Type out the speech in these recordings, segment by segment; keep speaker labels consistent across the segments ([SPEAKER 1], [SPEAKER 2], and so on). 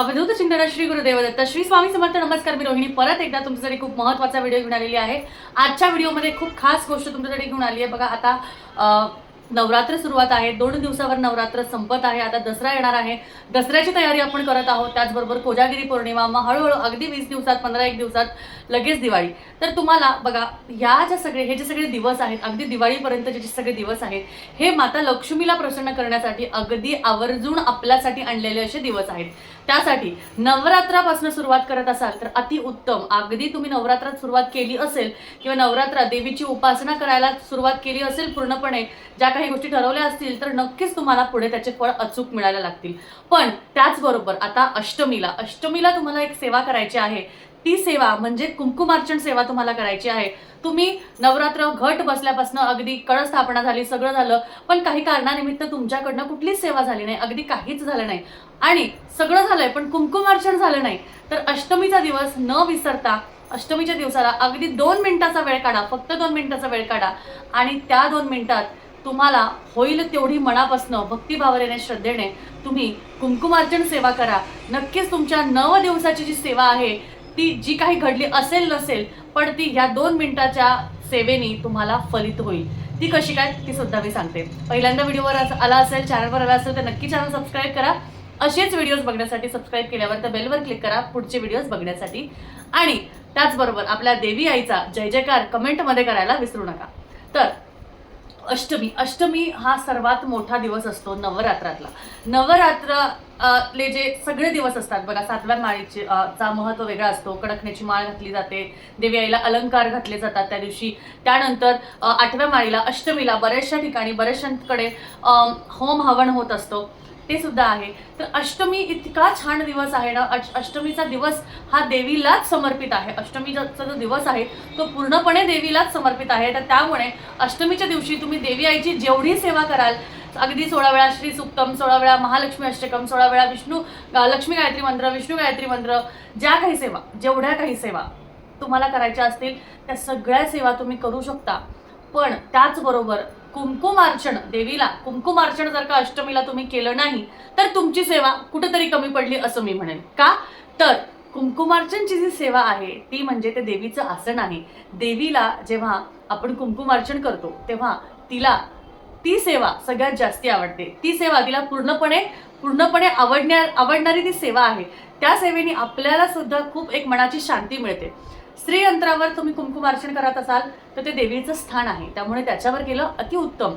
[SPEAKER 1] अवधूत चिंतन श्री गुरुदेवदत्त. श्री स्वामी समर्थ नमस्कार मी रोहिणी. परत एकदा तुमच्यासाठी खूप महत्त्वाचा व्हिडिओ घेऊन आलेली आहे. आजच्या व्हिडिओमध्ये खूप खास गोष्ट तुमच्यासाठी घेऊन आली आहे. बघा आता नवरात्र सुरुवात आहे. दोन दिवसावर नवरात्र संपत आहे. आता दसरा येणार आहे. दसऱ्याची तयारी आपण करत आहोत. त्याचबरोबर कोजागिरी पौर्णिमा मग हळूहळू अगदी वीस दिवसात पंधरा एक दिवसात लगेच दिवाळी. तर तुम्हाला बघा ह्या ज्या सगळे हे जे सगळे दिवस आहेत अगदी दिवाळीपर्यंतचे जे सगळे दिवस आहेत हे माता लक्ष्मीला प्रसन्न करण्यासाठी अगदी आवर्जून आपल्यासाठी आणलेले असे दिवस आहेत. त्यासाठी नवरात्रापासून सुरुवात करत असाल तर अति उत्तम. अगदी तुम्ही नवरात्रात सुरुवात केली असेल किंवा नवरात्रात देवीची उपासना करायला सुरुवात केली असेल पूर्णपणे ज्या काही गोष्टी ठरवल्या असतील तर नक्कीच तुम्हाला पुढे त्याचे फळ अचूक मिळायला लागतील. पण त्याचबरोबर आता अष्टमीला. अष्टमीला तुम्हाला एक सेवा करायची आहे. ती सेवा म्हणजे कुंकुमार्चन सेवा तुम्हाला करायची आहे. तुम्ही नवरात्र घट बसल्यापासून अगदी कळ स्थापना झाली सगळं झालं पण काही कारणानिमित्त तुमच्याकडनं कुठलीच सेवा झाली नाही. अगदी काहीच झालं नाही. आणि सगळं झालंय पण कुंकुमार्चन झालं नाही. तर अष्टमीचा दिवस न विसरता अष्टमीच्या दिवसाला अगदी दोन मिनिटाचा वेळ काढा फक्त दोन मिनिटाचा वेळ काढा. आणि त्या दोन मिनिटात तुम्हाला होईल तेवढी मनापासनं भक्तिभावनेने श्रद्धेने तुम्ही कुंकुमार्चन सेवा करा. नक्कीच तुमच्या नव दिवसाची जी सेवा आहे ती जी काही घडली असेल नसेल पण ती ह्या दोन मिनिटाच्या सेवेनी तुम्हाला फलित होईल. ती कशी काय ती सुद्धा मी सांगते. पहिल्यांदा व्हिडिओवर आला असेल चॅनलवर आला असेल तर नक्की चॅनल सबस्क्राईब करा. असेच व्हिडिओज बघण्यासाठी सबस्क्राईब केल्यावर तर बेलवर क्लिक करा. पुढचे व्हिडिओज बघण्यासाठी. आणि त्याचबरोबर आपल्या देवी आईचा जय जयकार कमेंटमध्ये करायला विसरू नका. तर अष्टमी. अष्टमी हा सर्वात मोठा दिवस असतो नवरात्रातला. नवरात्र ले जे सगळे दिवस असतात. बघा सातव्या माळीचे चा महत्त्व वेगळा असतो. कडकण्याची माळ घातली जाते. देवी आईला अलंकार घातले जातात त्या दिवशी. त्यानंतर आठव्या माळीला अष्टमीला बऱ्याचशा ठिकाणी बऱ्याचशांकडे होम हवन होत असतो. ते सुद्धा आहे. तर अष्टमी इतका छान दिवस आहे ना अष्ट- अष्टमीचा दिवस हा देवीलाच समर्पित आहे. अष्टमीचा जो दिवस आहे तो पूर्णपणे देवीलाच समर्पित आहे. तर त्यामुळे अष्टमीच्या दिवशी तुम्ही देवी आईची जेवढी सेवा कराल अगदी सोळा वेळा श्री सुक्तम सोळा वेळा महालक्ष्मी अष्टकम सोळा वेळा विष्णू लक्ष्मी गायत्री मंत्र विष्णू गायत्री मंत्र ज्या काही सेवा जेवढ्या काही सेवा तुम्हाला करायच्या असतील त्या सगळ्या सेवा तुम्ही करू शकता. पण त्याचबरोबर कुंकुमार्चन देवीला. कुंकुमार्चन जर का अष्टमीला तुम्ही केलं नाही तर तुमची सेवा कुठेतरी कमी पडली असं मी म्हणेन. का? तर कुंकुमार्चनची जी सेवा आहे ती म्हणजे ते देवीचं आसन आहे. देवीला जेव्हा आपण कुंकुमार्चन करतो तेव्हा तिला ती सेवा सगळ्यात जास्ती आवडते. ती सेवा तिला पूर्णपणे पूर्णपणे आवडण्या आवडणारी ती सेवा आहे. त्या सेवेने आपल्याला सुद्धा खूप एक मनाची शांती मिळते. श्रीयंत्रावर तुम्ही कुंकुमार्चन करत असाल तर ते देवीचं स्थान आहे. त्यामुळे त्याच्यावर केलं अतिउत्तम.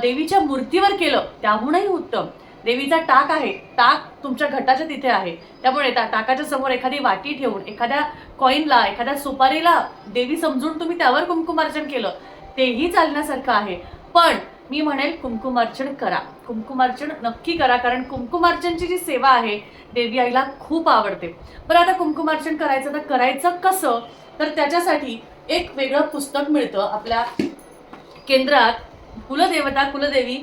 [SPEAKER 1] देवीच्या मूर्तीवर केलं त्याहूनही उत्तम. देवीचा टाक आहे. टाक तुमच्या घटाच्या तिथे आहे. त्यामुळे त्या टाकाच्या समोर एखादी वाटी ठेवून एखाद्या कॉईनला एखाद्या सुपारीला देवी समजून तुम्ही त्यावर कुंकुमार्चन केलं. तेही चालण्यासारखं आहे. पण मी म्हणेल कुंकुमार्चन करा. कुंकुमार्चन नक्की करा कारण कुंकुमार्चनची जी सेवा आहे देवी आईला खूप आवडते. बरं आता कुंकुमार्चन करायचं तर करायचं कसं? तर त्याच्यासाठी एक वेगळं पुस्तक मिळतं आपल्या केंद्रात. कुलदेवता कुलदेवी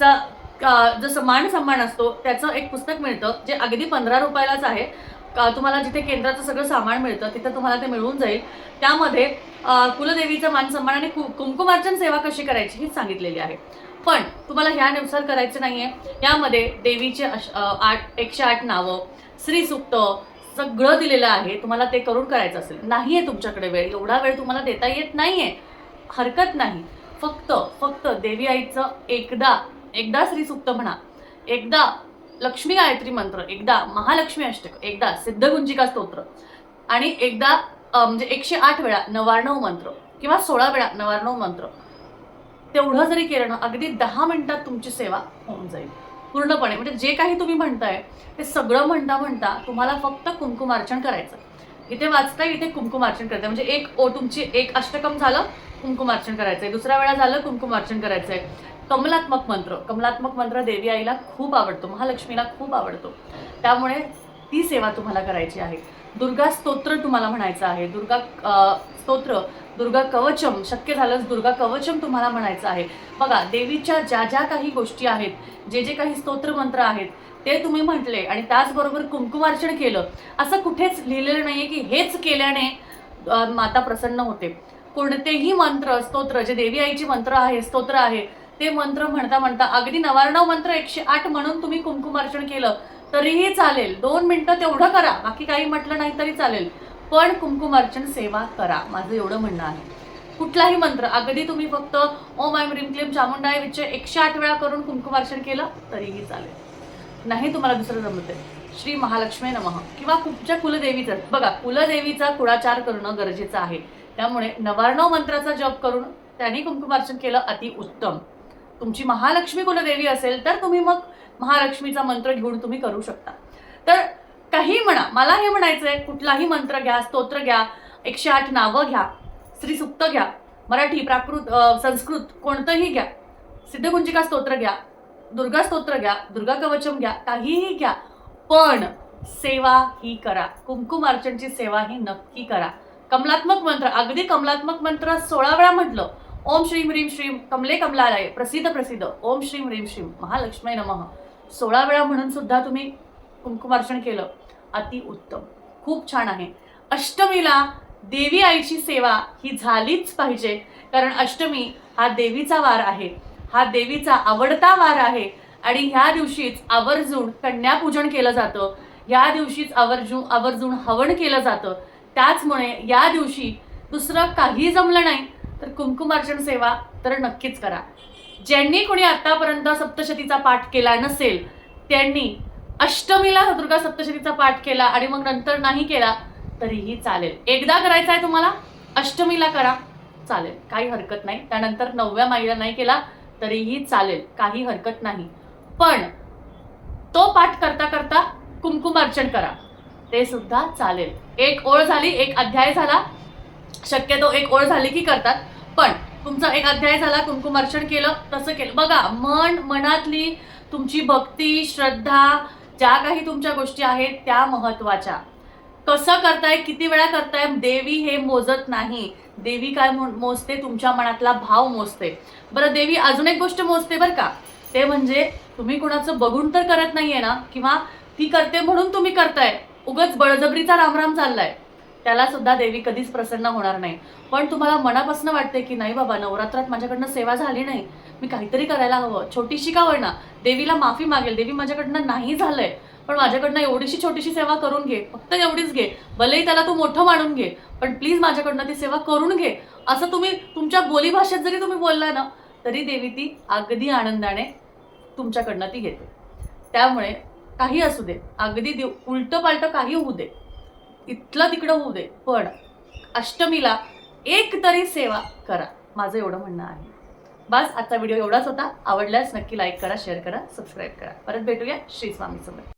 [SPEAKER 1] चा जसं मान सन्मान असतो त्याचं एक पुस्तक मिळतं जे अगदी पंधरा रुपयालाच आहे. तुम्हाला जिथे केंद्राचं सगळं सामान मिळतं तिथं तुम्हाला ते मिळून जाईल. त्यामध्ये कुलदेवीचं कुलदेवीचा मान सन्मान आणि कु- कुंकुमार्चन सेवा कशी करायची ही सांगितलेली आहे. पण तुम्हाला ह्यानुसार करायचं नाही आहे यामध्ये देवीचे अश- आठ एकशे आठ नावं श्रीसुक्त सगळं दिलेलं आहे. तुम्हाला ते करून करायचं असेल. नाही आहे तुमच्याकडे वेळ. एवढा वेळ तुम्हाला देता येत नाही आहे हरकत नाही. फक्त फक्त देवी आईचं एकदा एकदा श्रीसुक्त म्हणा. एकदा लक्ष्मी गायत्री मंत्र एकदा महालक्ष्मी अष्टक एकदा सिद्धगुंजिका स्तोत्र आणि एकदा म्हणजे एकशे आठ वेळा नवार्णव मंत्र किंवा सोळा वेळा नवार्णव मंत्र. तेवढं जरी केलं ना अगदी दहा मिनिटात तुमची सेवा होऊन जाईल. पूर्णपणे म्हणजे जे काही तुम्ही म्हणताय ते सगळं म्हणता म्हणता तुम्हाला फक्त कुंकुमार्चन करायचं. इथे वाचताय इथे कुंकुमार्चन करताय. म्हणजे एक ओ तुमची एक अष्टकम झालं कुंकुमार्चन करायचंय. दुसऱ्या वेळा झालं कुंकुमार्चन करायचंय. कमलात्मक मंत्र. कमलात्मक मंत्र देवी आईला खूप आवडतो. महालक्ष्मीला खूप आवडतो. त्यामुळे ती सेवा तुम्हाला करायची आहे. दुर्गा स्तोत्र तुम्हाला म्हणायचं आहे. दुर्गा स्तोत्र दुर्गा कवचम शक्य झालंच दुर्गा कवचम तुम्हाला म्हणायचं आहे. बघा देवीच्या ज्या ज्या काही गोष्टी आहेत जे जे काही स्तोत्र मंत्र आहेत ते तुम्ही म्हटले आणि त्याचबरोबर कुंकुमार्चन केलं असं कुठेच लिहिलेलं नाहीये की हेच केल्याने माता प्रसन्न होते. कोणतेही मंत्र स्तोत्र जे देवी आईची मंत्र आहे स्तोत्र आहे ते मंत्र म्हणता म्हणता अगदी नवारणव मंत्र एकशे आठ म्हणून तुम्ही कुंकुमार्चन केलं तरीही चालेल. दोन मिनटं तेवढं करा बाकी काही म्हटलं नाही तरी चालेल. पण कुंकुमार्चन सेवा करा माझं एवढं म्हणणं आहे. कुठलाही मंत्र अगदी तुम्ही फक्त ओम आय रीम क्लीम चामुंडाय विच एकशे आठ वेळा करून कुंकुमार्चन केलं तरीही चालेल. नाही तुम्हाला दुसरं जमत आहे. श्री महालक्ष्मी नमः. किंवा कुठच्या कुलदेवीचं बघा कुलदेवीचा कुळाचार करणं गरजेचं आहे. त्यामुळे नवारणव मंत्राचा जप करून त्यांनी कुंकुमार्चन केलं अति उत्तम. तुमची महालक्ष्मी कुलदेवी असेल तर तुम्ही मग महालक्ष्मीचा मंत्र घेऊन तुम्ही करू शकता. तर काही म्हणा मला हे म्हणायचं आहे कुठलाही मंत्र घ्या स्तोत्र घ्या एकशे आठ नावं घ्या श्रीसुक्त घ्या मराठी प्राकृत संस्कृत कोणतंही घ्या सिद्धगुंजिका स्तोत्र घ्या दुर्गा स्तोत्र घ्या दुर्गा कवचम घ्या काहीही घ्या पण सेवा ही करा. कुंकुमार्चनची सेवा ही नक्की करा. कमलात्मक मंत्र अगदी कमलात्मक मंत्र सोळा वेळा म्हटलं ओम श्रीम ह्रीम श्रीम कमले कमलालय प्रसिद्ध प्रसिद्ध. ओम श्रीम ह्रीम श्रीम महालक्ष्मी नमः. सोळा वेळा म्हणून सुद्धा तुम्ही कुंकुमार्चन केलं. अति उत्तम. खूप छान आहे. अष्टमीला देवी आईची सेवा ही झालीच पाहिजे. कारण अष्टमी हा देवीचा वार आहे. हा देवीचा आवडता वार आहे. आणि ह्या दिवशीच आवर्जून कन्यापूजन केलं जातं. या दिवशीच आवर्जून आवर्जून हवन केलं जातं. त्याचमुळे या दिवशी दुसरं काही जमलं नाही. तर कुंकुमार्चन सेवा तर नक्कीच करा. ज्यांनी कोणी आतापर्यंत सप्तशतीचा पाठ केला नसेल त्यांनी अष्टमीला दुर्गा सप्तशतीचा पाठ केला आणि मग नंतर नाही केला तरीही चालेल. एकदा करायचा आहे तुम्हाला अष्टमीला करा चालेल. काही हरकत नाही. त्यानंतर नवव्या माईला नाही केला तरीही चालेल. काही हरकत नाही. पण तो पाठ करता करता कुंकुमार्चन करा. ते सुद्धा चालेल. एक ओळ झाली एक अध्याय झाला. शक्यतो एक ओळ झाली की करतात. तुमचा एक अध्याय झाला कुंकुमार्चन केलं तसं केलं. बघा मन मनातली तुमची भक्ती श्रद्धा ज्या काही तुमच्या गोष्टी आहेत त्या महत्त्वाच्या. कसं करताय किती वेळा करताय देवी हे मोजत नाही. देवी काय मोजते? तुमच्या मनातला भाव मोजते. बरं देवी अजून एक गोष्ट मोजते बरं का? ते म्हणजे तुम्ही कोणाचं बघून तर करत नाहीये ना? किंवा ती करते म्हणून तुम्ही करताय. उगच बळजबरीचा रामराम चाललाय. त्याला सुद्धा देवी कधीच प्रसन्न होणार नाही. पण तुम्हाला मनापासून वाटते की नाही बाबा नवरात्रात माझ्याकडनं सेवा झाली नाही. मी काहीतरी करायला हवं. छोटीशी का होईना? देवीला माफी मागेल. देवी माझ्याकडनं नाही झालंय. पण माझ्याकडनं एवढीशी छोटीशी सेवा करून घे. फक्त एवढीच घे. भलेही त्याला तू मोठं मानून घे पण प्लीज माझ्याकडनं ती सेवा करून घे. असं तुम्ही तुमच्या बोलीभाषेत जरी तुम्ही बोलला ना तरी देवी ती अगदी आनंदाने तुमच्याकडनं ती घेते. त्यामुळे काही असू दे. अगदी देव उलटं पालटं काही होऊ दे. इथलं तिकडं होऊ दे पण अष्टमीला एक तरी सेवा करा माझं एवढं म्हणणं आहे. बस आजचा व्हिडिओ एवढाच होता. आवडल्यास नक्की लाईक करा शेअर करा सबस्क्राईब करा. परत भेटूया श्री स्वामी समर्थ